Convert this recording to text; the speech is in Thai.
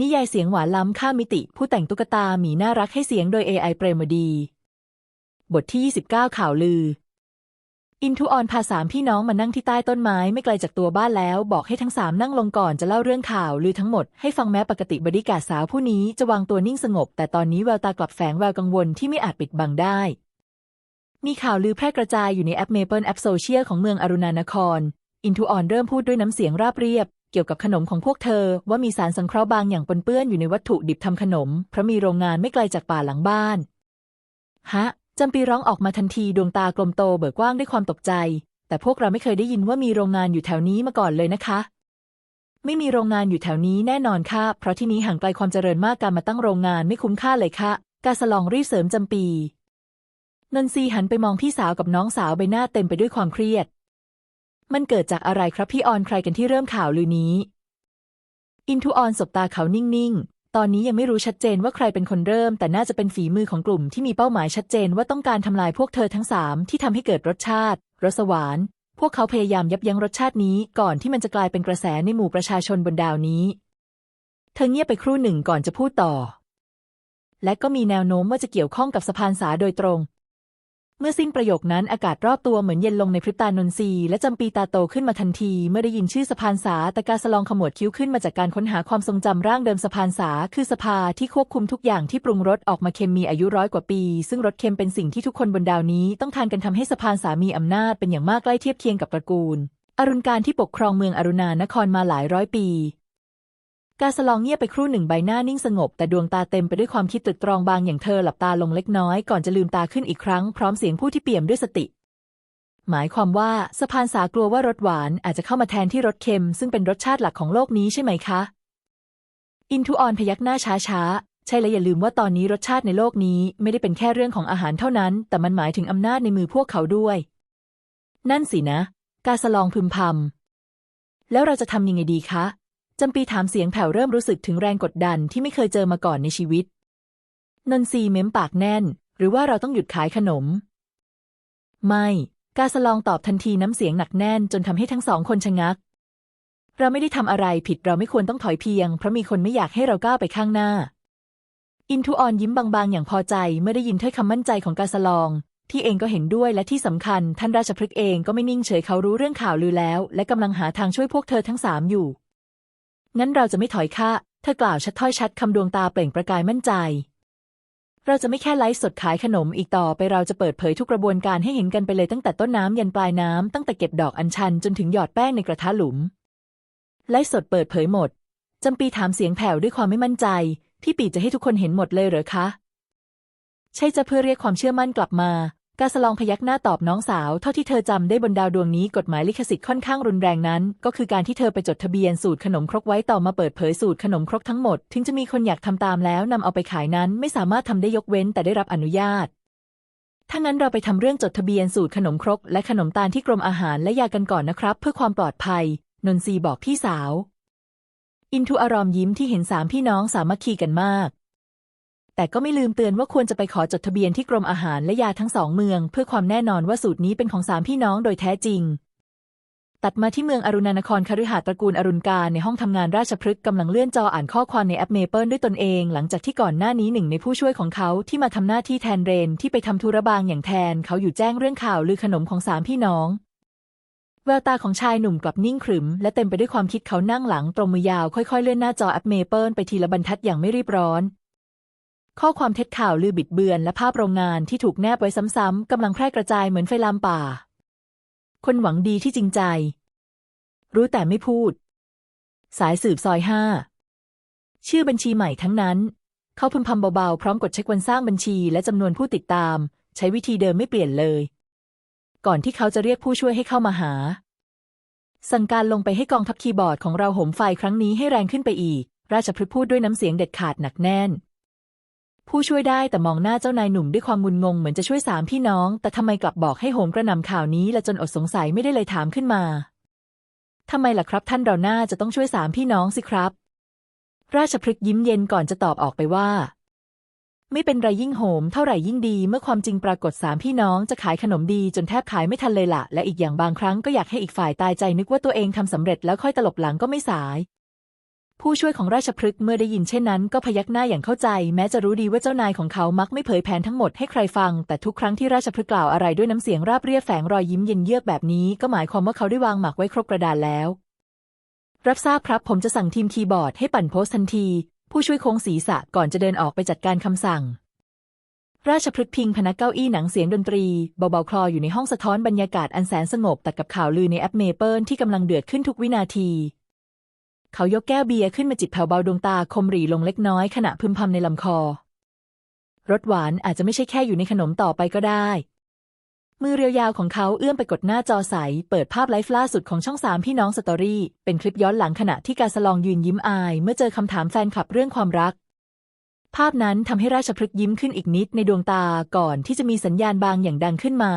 นิยายเสียงหวานล้ำข้ามมิติ ผู้แต่งตุ๊กตาหมีน่ารักให้เสียงโดย AI เปรมดี บทที่ 29 ข่าวลือ อินทูออนพาสามพี่น้องมานั่งที่ใต้ต้นไม้ไม่ไกลจากตัวบ้านแล้ว บอกให้ทั้งสามนั่งลงก่อนจะเล่าเรื่องข่าวลือทั้งหมดให้ฟังแม้ปกติบริการสาวผู้นี้จะวางตัวนิ่งสงบ แต่ตอนนี้แววตากลับแฝงแววกังวลที่ไม่อาจปิดบังได้มีข่าวลือแพร่กระจายอยู่ในแอปเมเปิลแอปโซเชียลของเมืองอรุณานคร อินทูออนเริ่มพูดด้วยน้ำเสียงราบเรียบ เกี่ยวกับขนมของพวกเธอว่ามีสารสังเคราะห์บางอย่างปนเปื้อนอยู่ในวัตถุดิบทำขนม เพราะมีโรงงานไม่ไกลจากป่าหลังบ้าน ฮะจำปีร้องออกมาทันทีดวงตากลมโตเบิกกว้างด้วยความตกใจ แต่พวกเราไม่เคยได้ยินว่ามีโรงงานอยู่แถวนี้มาก่อนเลยนะคะ ไม่มีโรงงานอยู่แถวนี้แน่นอนค่ะ เพราะที่นี้ห่างไกลความเจริญมากการมาตั้งโรงงานไม่คุ้มค่าเลยค่ะกาสลองรีเสริมจำปีนนทรีหันไปมองพี่สาวกับน้องสาวใบหน้าเต็มไปด้วยความเครียด มันเกิดจากอะไรครับพี่ออนใครกันที่เริ่มข่าวลือนี้ อินทูออนสบตาเขานิ่งๆ ตอนนี้ยังไม่รู้ชัดเจนว่าใครเป็นคนเริ่ม แต่น่าจะเป็นฝีมือของกลุ่มที่มีเป้าหมายชัดเจนว่าต้องการทำลายพวกเธอทั้งสามที่ทำให้เกิดรสชาติรสหวานพวกเขาพยายามยับยั้งรสชาตินี้ก่อนที่มันจะกลายเป็นกระแสในหมู่ประชาชนบนดาวนี้ เธอเงียบไปครู่หนึ่งก่อนจะพูดต่อ และก็มีแนวโน้มว่าจะเกี่ยวข้องกับสะพานสาโดยตรง เมื่อสิ้นประโยคนั้นอากาศรอบตัวเหมือนเย็นลงในพริบตานนทรีและจำปีตาโตขึ้นมาทันที เมื่อได้ยินชื่อสะพานสาแต่กาสลองขมวดคิ้วขึ้นมาจากการค้นหาความทรงจำร่างเดิมสะพานสาคือสภาที่ควบคุมทุกอย่างที่ปรุงรสออกมาเค็มมีอายุร้อยกว่าปี ซึ่งรสเค็มเป็นสิ่งที่ทุกคนบนดาวนี้ ต้องทานกันทำให้สะพานสามีอำนาจเป็นอย่างมากใกล้เทียบเคียงกับตระกูล อรุณการที่ปกครองเมืองอรุณานครมาหลายร้อยปี กาสลองเงียบไปครู่หนึ่งใบหน้านิ่งสงบ แต่ดวงตาเต็มไปด้วยความคิดตรึกตรองบางอย่างเธอหลับตาลงเล็กน้อยก่อนจะลืมตาขึ้นอีกครั้งพร้อมเสียงผู้ที่เปี่ยมด้วยสติ หมายความว่าสะพานสากลัวว่ารสหวานอาจจะเข้ามาแทนที่รสเค็ม ซึ่งเป็นรสชาติหลักของโลกนี้ใช่ไหมคะ อินทูออนพยักหน้าช้าๆ ใช่และอย่าลืมว่าตอนนี้รสชาติในโลกนี้ไม่ได้เป็นแค่เรื่องของอาหารเท่านั้น แต่มันหมายถึงอำนาจในมือพวกเขาด้วย นั่นสินะ กาสลองพึมพำแล้วเราจะทำยังไงดีคะ จำปีถามเสียงแผ่วเริ่มรู้สึกถึงแรงกดดันที่ไม่เคยเจอมาก่อนในชีวิต นนทรีเม้มปากแน่น หรือว่าเราต้องหยุดขายขนม ไม่ กาสลองตอบทันทีน้ำเสียงหนักแน่นจนทำให้ทั้งสองคนชะงัก เราไม่ได้ทำอะไรผิดเราไม่ควรต้องถอยเพียง เพราะมีคนไม่อยากให้เราก้าวไปข้างหน้า อินทูออนยิ้มบางๆ อย่างพอใจเมื่อได้ยินถ้อยคำมั่นใจของกาสลองที่เองก็เห็นด้วยและที่สำคัญ ท่านราชพฤกษ์เองก็ไม่นิ่งเฉยเขารู้เรื่องข่าวลือแล้ว และกำลังหาทางช่วยพวกเธอทั้งสามอยู่ งั้นเราจะไม่ถอยค่าเธอกล่าวชัดถ้อยชัดคำดวงตาเปล่งประกายมั่นใจ เราจะไม่แค่ไลฟ์สดขายขนมอีกต่อไปเราจะเปิดเผยทุกกระบวนการให้เห็นกันไปเลยตั้งแต่ต้นน้ำยันปลายน้ำตั้งแต่เก็บดอกอัญชันจนถึงหยอดแป้งในกระทะหลุม ไลฟ์สดเปิดเผยหมดจำปีถามเสียงแผ่วด้วยความไม่มั่นใจพี่ปีจะให้ทุกคนเห็นหมดเลยเหรอคะ ใช่จะเพื่อเรียกความเชื่อมั่นกลับมา กาสลองพยักหน้าตอบน้องสาว เท่าที่เธอจำได้บนดาวดวงนี้กฎหมายลิขสิทธิ์ค่อนข้างรุนแรงนั้น ก็คือการที่เธอไปจดทะเบียนสูตรขนมครกไว้ต่อมาเปิดเผยสูตรขนมครกทั้งหมด ถึงจะมีคนอยากทำตามแล้วนำเอาไปขายนั้น ไม่สามารถทำได้ยกเว้นแต่ได้รับอนุญาตถ้างั้นเราไปทำเรื่องจดทะเบียนสูตรขนมครก และขนมตาลที่กรมอาหารและยากันก่อนนะครับ เพื่อความปลอดภัย นนทรีบอกพี่สาว อินทุอารอมยิ้มที่เห็นสามพี่น้องสามัคคีกันมาก แต่ก็ไม่ลืมเตือนว่าควรจะไปขอจดทะเบียนที่กรมอาหารและยาทั้งสองเมือง เพื่อความแน่นอนว่าสูตรนี้เป็นของสามพี่น้องโดยแท้จริง ตัดมาที่เมืองอรุณานครคฤหาสน์ตระกูลอรุณการในห้องทำงานราชพฤกษ์กำลังเลื่อนจออ่านข้อความในแอปเมเปิลด้วยตนเอง หลังจากที่ก่อนหน้านี้หนึ่งในผู้ช่วยของเขาที่มาทำหน้าที่แทนเรนที่ไปทำธุระบางอย่างแทน เขาอยู่แจ้งเรื่องข่าวลือขนมของสามพี่น้องแววตาของชายหนุ่มกลับนิ่งขรึม และเต็มไปด้วยความคิดเขานั่งหลังตรงมือยาวค่อยๆ เลื่อนหน้าจอแอปเมเปิลไปทีละบรรทัดอย่างไม่รีบร้อน ข้อความเท็จข่าวลือบิดเบือนและภาพโรงงานที่ถูกแนบไว้ซ้ำๆกำลังแพร่กระจายเหมือนไฟลามป่า คนหวังดีที่จริงใจ รู้แต่ไม่พูด สายสืบซอยห้าชื่อบัญชีใหม่ทั้งนั้น เขาพึมพำเบาๆ พร้อมกดเช็ควันสร้างบัญชีและจำนวนผู้ติดตาม ใช้วิธีเดิมไม่เปลี่ยนเลย ก่อนที่เขาจะเรียกผู้ช่วยให้เข้ามาหา สั่งการลงไปให้กองทัพคีย์บอร์ดของเราโหมไฟครั้งนี้ให้แรงขึ้นไปอีก ราชพฤกษ์พูดด้วยน้ำเสียงเด็ดขาดหนักแน่น ผู้ช่วยได้แต่มองหน้าเจ้านายหนุ่มด้วยความงุนงงเหมือนจะช่วยสามพี่น้อง แต่ทำไมกลับบอกให้โหมกระนำข่าวนี้และจนอดสงสัยไม่ได้เลยถามขึ้นมาทำไมล่ะครับ ท่านเราหน้าจะต้องช่วยสามพี่น้องสิครับ ราชพฤกษ์ยิ้มเย็นก่อนจะตอบออกไปว่า ไม่เป็นไรยิ่งโหมเท่าไหร่ยิ่งดี เมื่อความจริงปรากฏสามพี่น้องจะขายขนมดีจนแทบขายไม่ทันเลยละและอีกอย่างบางครั้งก็อยากให้อีกฝ่ายตายใจนึกว่าตัวเองทำสำเร็จแล้วค่อยตลบหลังก็ไม่สาย ผู้ช่วยของราชพฤกษ์เมื่อได้ยินเช่นนั้นก็พยักหน้าอย่างเข้าใจ แม้จะรู้ดีว่าเจ้านายของเขามักไม่เผยแผนทั้งหมดให้ใครฟัง แต่ทุกครั้งที่ราชพฤกษ์กล่าวอะไรด้วยน้ำเสียงราบเรียบแฝงรอยยิ้มเย็นเยือกแบบนี้ก็หมายความว่าเขาได้วางหมากไว้ครบกระดานแล้ว รับทราบครับผมจะสั่งทีมคีย์บอร์ดให้ปั่นโพสทันที ผู้ช่วยโค้งศีรษะก่อนจะเดินออกไปจัดการคำสั่ง ราชพฤกษ์พิงพนักเก้าอี้หนังเสียงดนตรีเบาๆคลออยู่ในห้องสะท้อนบรรยากาศอันแสนสงบแต่กับข่าวลือในแอปเมเปิลที่กำลังเดือดขึ้นทุกวินาที เขายกแก้วเบียร์ขึ้นมาจิบแผ่วเบาดวงตาคมหรี่ลงเล็กน้อยขณะพึมพำในลำคอ รสหวานอาจจะไม่ใช่แค่อยู่ในขนมต่อไปก็ได้ มือเรียวยาวของเขาเอื้อมไปกดหน้าจอใส เปิดภาพไลฟ์ล่าสุดของช่องสามพี่น้องสตอรี่ เป็นคลิปย้อนหลังขณะที่กาสลองยืนยิ้มอาย เมื่อเจอคำถามแฟนคลับเรื่องความรัก ภาพนั้นทำให้ราชพฤกษ์ยิ้มขึ้นอีกนิดในดวงตาก่อนที่จะมีสัญญาณบางอย่างดังขึ้นมา